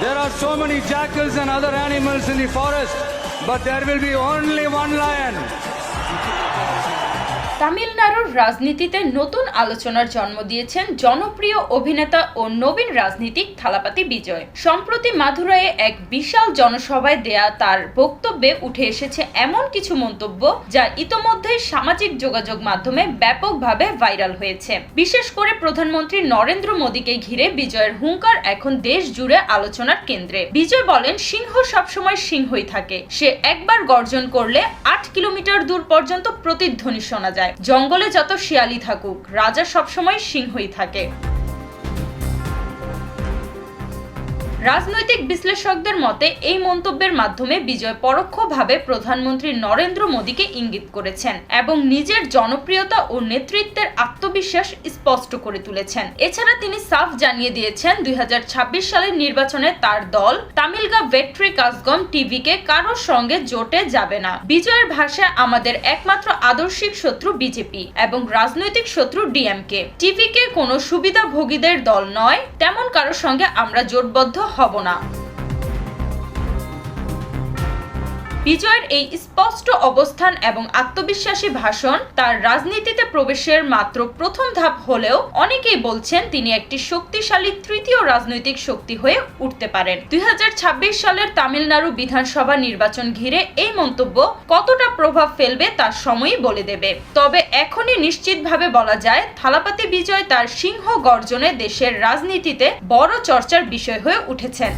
There are so many jackals and other animals in the forest, but there will be only one lion. তামিলনাড়ুর রাজনীতিতে নতুন আলোচনার জন্ম দিয়েছেন জনপ্রিয় অভিনেতা ও নবীন রাজনীতিক থালাপাতি বিজয়। সম্প্রতি মাধুরায়ে এক বিশাল জনসভায় দেয়া তার বক্তব্যে উঠে এসেছে এমন কিছু মন্তব্য যা ইতোমধ্যেই সামাজিক যোগাযোগ মাধ্যমে ব্যাপকভাবে ভাইরাল হয়েছে। বিশেষ করে প্রধানমন্ত্রী নরেন্দ্র মোদীকে ঘিরে বিজয়ের হুঙ্কার এখন দেশ জুড়ে আলোচনার কেন্দ্রে। বিজয় বলেন, সিংহ সবসময় সিংহই থাকে। সে একবার গর্জন করলে আট কিলোমিটার দূর পর্যন্ত প্রতিধ্বনি শোনা যায়। জঙ্গলে যত শিয়ালি থাকুক রাজা সবসময় সিংহই থাকে। রাজনৈতিক বিশ্লেষকদের মতে, এই মন্তব্যের মাধ্যমে বিজয় পরোক্ষভাবে প্রধানমন্ত্রী নরেন্দ্র মোদীকে ইঙ্গিত করেছেন এবং নিজের জনপ্রিয়তা ও নেতৃত্বের আত্মবিশ্বাস স্পষ্ট করে তুলেছেন। এছাড়া তিনি সাফ জানিয়ে দিয়েছেন দু হাজার ছাব্বিশ সালের নির্বাচনে তার দল তামিলগা ভেট্রি কাজগম টিভিকে কারোর সঙ্গে জোটে যাবে না। বিজয়ের ভাষায় আমাদের একমাত্র আদর্শিক শত্রু বিজেপি এবং রাজনৈতিক শত্রু ডিএমকে। টিভিকে কোনো সুবিধাভোগীদের দল নয়, তেমন কারোর সঙ্গে আমরা জোটবদ্ধ হব না। বিজয়ের এই স্পষ্ট অবস্থান এবং আত্মবিশ্বাসী ভাষণ তার রাজনীতিতে প্রবেশের মাত্র প্রথম ধাপ হলেও অনেকেই বলছেন তিনি একটি শক্তিশালী তৃতীয় রাজনৈতিক শক্তি হয়ে উঠতে পারেন। দুই হাজার ছাব্বিশ সালের তামিলনাড়ু বিধানসভা নির্বাচন ঘিরে এই মন্তব্য কতটা প্রভাব ফেলবে তার সময়ই বলে দেবে। তবে এখনই নিশ্চিতভাবে বলা যায়, থালাপাতি বিজয় তার সিংহ গর্জনে দেশের রাজনীতিতে বড় চর্চার বিষয় হয়ে উঠেছেন।